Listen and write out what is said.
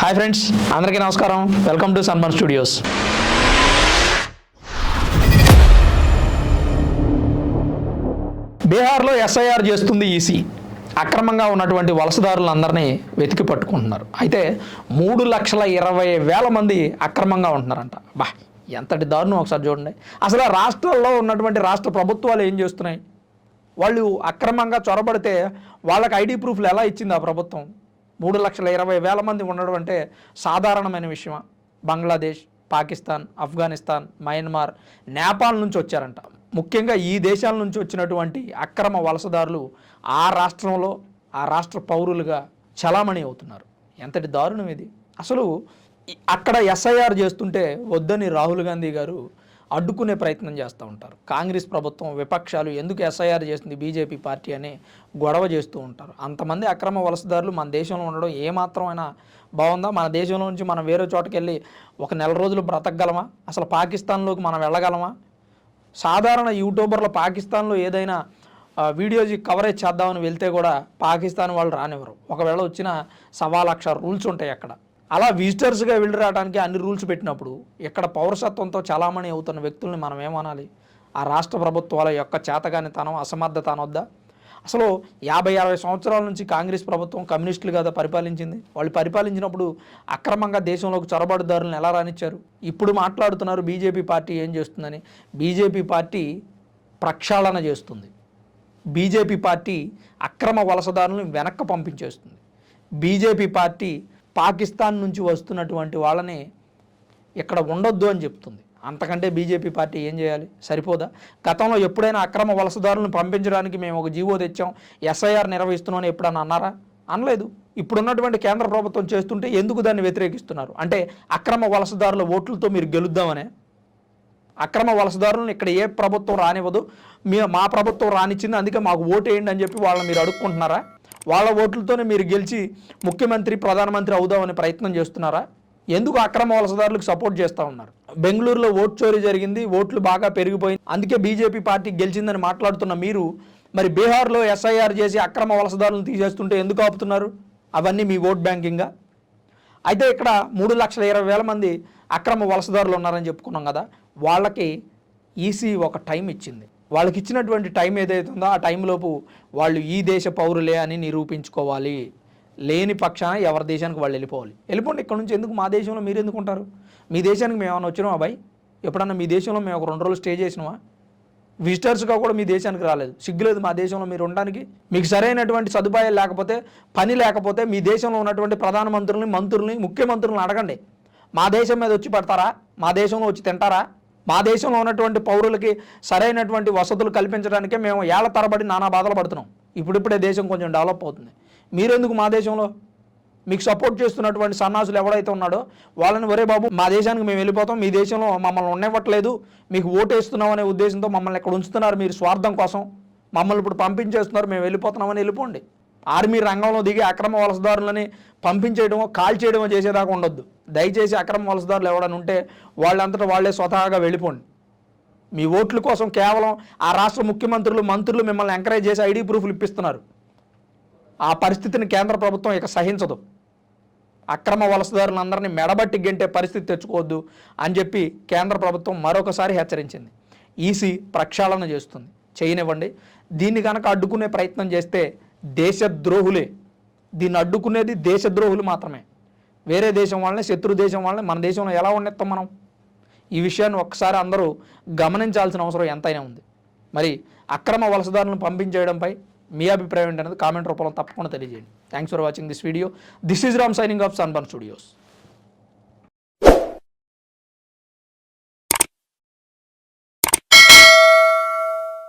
Hi friends అందరికీ నమస్కారం. Welcome to Sanman studios. బీహార్లో ఎస్ఐఆర్ చేస్తుంది ఈసీ. అక్రమంగా ఉన్నటువంటి వలసదారులందరినీ వెతికి పట్టుకుంటున్నారు. అయితే మూడు లక్షల ఇరవై వేల మంది అక్రమంగా ఉంటున్నారంట. బా ఎంతటి దారుణం ఒకసారి చూడండి. అసలు ఆ రాష్ట్రాల్లో ఉన్నటువంటి రాష్ట్ర ప్రభుత్వాలు ఏం చేస్తున్నాయి? వాళ్ళు అక్రమంగా చొరబడితే వాళ్ళకి ఐడి ప్రూఫ్లు ఎలా ఇచ్చింది ఆ ప్రభుత్వం? మూడు లక్షల ఇరవై వేల మంది ఉండడం అంటే సాధారణమైన విషయమా? బంగ్లాదేశ్ పాకిస్తాన్ ఆఫ్ఘనిస్తాన్ మయన్మార్ నేపాల్ నుంచి వచ్చారంట. ముఖ్యంగా ఈ దేశాల నుంచి వచ్చినటువంటి అక్రమ వలసదారులు ఆ రాష్ట్రంలో ఆ రాష్ట్ర పౌరులుగా చలామణి అవుతున్నారు. ఎంతటి దారుణం ఇది? అసలు అక్కడ ఎస్ఐఆర్ చేస్తుంటే వద్దని రాహుల్ గాంధీ గారు అడ్డుకునే ప్రయత్నం చేస్తూ ఉంటారు. కాంగ్రెస్ ప్రభుత్వం విపక్షాలు ఎందుకు ఎస్ఐఆర్ చేసింది బీజేపీ పార్టీ అని గొడవ చేస్తూ ఉంటారు. అంతమంది అక్రమ వలసదారులు మన దేశంలో ఉండడం ఏమాత్రమైనా బాగుందా? మన దేశంలో నుంచి మనం వేరే చోటకి వెళ్ళి ఒక నెల రోజులు బ్రతకగలమా? అసలు పాకిస్తాన్లోకి మనం వెళ్ళగలమా? సాధారణ యూట్యూబర్లు పాకిస్తాన్లో ఏదైనా వీడియోస్ కవరేజ్ చేద్దామని వెళ్తే కూడా పాకిస్తాన్ వాళ్ళు రానివ్వరు. ఒకవేళ వచ్చిన సవా లక్ష రూల్స్ ఉంటాయి అక్కడ. అలా విజిటర్స్గా వెళ్ళి రావడానికి అన్ని రూల్స్ పెట్టినప్పుడు ఇక్కడ పౌరసత్వంతో చలామణి అవుతున్న వ్యక్తుల్ని మనం ఏమనాలి? ఆ రాష్ట్ర ప్రభుత్వాల యొక్క చేతగానితనం అసమర్థత అనొద్దా అసలు యాభై అరవై సంవత్సరాల నుంచి కాంగ్రెస్ ప్రభుత్వం కమ్యూనిస్టులు కదా పరిపాలించింది? వాళ్ళు పరిపాలించినప్పుడు అక్రమంగా దేశంలోకి చొరబాటుదారులను ఎలా రానిచ్చారు? ఇప్పుడు మాట్లాడుతున్నారు బీజేపీ పార్టీ ఏం చేస్తుందని. బీజేపీ పార్టీ ప్రక్షాళన చేస్తుంది. బీజేపీ పార్టీ అక్రమ వలసదారులను వెనక్కి పంపించేస్తుంది. బీజేపీ పార్టీ పాకిస్తాన్ నుంచి వస్తున్నటువంటి వాళ్ళని ఇక్కడ ఉండొద్దు అని చెప్తుంది. అంతకంటే బీజేపీ పార్టీ ఏం చేయాలి? సరిపోదా? గతంలో ఎప్పుడైనా అక్రమ వలసదారులను పంపించడానికి మేము ఒక జీవో తెచ్చాం ఎస్ఐఆర్ నిర్వహిస్తున్నామని ఎప్పుడన్నా అన్నారా? అనలేదు. ఇప్పుడున్నటువంటి కేంద్ర ప్రభుత్వం చేస్తుంటే ఎందుకు దాన్ని వ్యతిరేకిస్తున్నారు? అంటే అక్రమ వలసదారుల ఓట్లతో మీరు గెలుద్దామనే? అక్రమ వలసదారులను ఇక్కడ ఏ ప్రభుత్వం రానివ్వదు మీ మా ప్రభుత్వం రానిచ్చింది అందుకే మాకు ఓటు వేయండి అని చెప్పి వాళ్ళని మీరు అడుక్కుంటున్నారా? వాళ్ళ ఓట్లతోనే మీరు గెలిచి ముఖ్యమంత్రి ప్రధానమంత్రి అవుదామని ప్రయత్నం చేస్తున్నారా? ఎందుకు అక్రమ వలసదారులకు సపోర్ట్ చేస్తూ ఉన్నారు? బెంగళూరులో ఓట్ చోరీ జరిగింది ఓట్లు బాగా పెరిగిపోయింది అందుకే బీజేపీ పార్టీ గెలిచిందని మాట్లాడుతున్న మీరు మరి బీహార్లో ఎస్ఐఆర్ చేసి అక్రమ వలసదారులను తీసేస్తుంటే ఎందుకు ఆపుతున్నారు? అవన్నీ మీ ఓట్ బ్యాంకింగా? అయితే ఇక్కడ మూడు లక్షల ఇరవై వేల మంది అక్రమ వలసదారులు ఉన్నారని చెప్పుకున్నాం కదా వాళ్ళకి ఈసీ ఒక టైం ఇచ్చింది. వాళ్ళకి ఇచ్చినటువంటి టైం ఏదైతే ఉందో ఆ టైంలోపు వాళ్ళు ఈ దేశ పౌరులే అని నిరూపించుకోవాలి. లేని పక్షాన ఎవరి దేశానికి వాళ్ళు వెళ్ళిపోవాలి. వెళ్ళిపోండి ఇక్కడ నుంచి ఎందుకు మా దేశంలో మీరు ఎందుకు ఉంటారు? మీ దేశానికి మేము ఏమైనా వచ్చినామా అబ్బాయి ఎప్పుడన్నా మీ దేశంలో మేము ఒక రెండు రోజులు స్టే చేసినామా? విజిటర్స్గా కూడా మీ దేశానికి రాలేదు. సిగ్గులేదు మా దేశంలో మీరు ఉండడానికి. మీకు సరైనటువంటి సదుపాయాలు లేకపోతే పని లేకపోతే మీ దేశంలో ఉన్నటువంటి ప్రధానమంత్రుల్ని మంత్రుల్ని ముఖ్యమంత్రులను అడగండి. మా దేశం మీద వచ్చి పడతారా? మా దేశంలో వచ్చి తింటారా? మా దేశంలో ఉన్నటువంటి పౌరులకి సరైనటువంటి వసతులు కల్పించడానికే మేము ఏళ్ళ తరబడి నానా బాధలు పడుతున్నాం. ఇప్పుడిప్పుడే దేశం కొంచెం డెవలప్ అవుతుంది. మీరెందుకు మా దేశంలో? మీకు సపోర్ట్ చేస్తున్నటువంటి సన్నాసులు ఎవడైతే ఉన్నాడో వాళ్ళని ఒరే బాబు మా దేశానికి మేము వెళ్ళిపోతాం మీ దేశంలో మమ్మల్ని ఉండనివ్వట్లేదు మీకు ఓటేస్తున్నాం అనే ఉద్దేశంతో మమ్మల్ని ఇక్కడ ఉంచుతున్నారు మీరు స్వార్థం కోసం. మమ్మల్ని ఇప్పుడు పంపించేస్తున్నారు మేము వెళ్ళిపోతున్నామని వెళ్ళిపోండి. ఆర్మీ రంగంలో దిగి అక్రమ వలసదారులని పంపించేయడమో కాల్ చేయడమో చేసేదాకా ఉండొద్దు. దయచేసి అక్రమ వలసదారులు ఎవడని ఉంటే వాళ్ళంతటా వాళ్ళే స్వతహాగా వెళ్ళిపోండి. మీ ఓట్ల కోసం కేవలం ఆ రాష్ట్ర ముఖ్యమంత్రులు మంత్రులు మిమ్మల్ని ఎంకరేజ్ చేసి ఐడి ప్రూఫ్లు ఇప్పిస్తున్నారు. ఆ పరిస్థితిని కేంద్ర ప్రభుత్వం ఇక సహించదు. అక్రమ వలసదారులందరినీ మెడబట్టి గెంటే పరిస్థితి తెచ్చుకోవద్దు అని చెప్పి కేంద్ర ప్రభుత్వం మరొకసారి హెచ్చరించింది. ఈసీ ప్రక్షాళన చేస్తుంది. చేయనివ్వండి. దీన్ని కనుక అడ్డుకునే ప్రయత్నం చేస్తే దేశద్రోహులే. దీన్ని అడ్డుకునేది దేశద్రోహులు మాత్రమే. వేరే దేశం వాళ్ళని శత్రు దేశం వాళ్ళని మన దేశంలో ఎలా ఉండేస్తాం మనం? ఈ విషయాన్ని ఒక్కసారి అందరూ గమనించాల్సిన అవసరం ఎంతైనా ఉంది. మరి అక్రమ వలసదారులను పంపించేయడంపై మీ అభిప్రాయం ఏంటనేది కామెంట్ రూపంలో తప్పకుండా తెలియజేయండి. Thanks for watching this video this is Ram signing off sunburn studios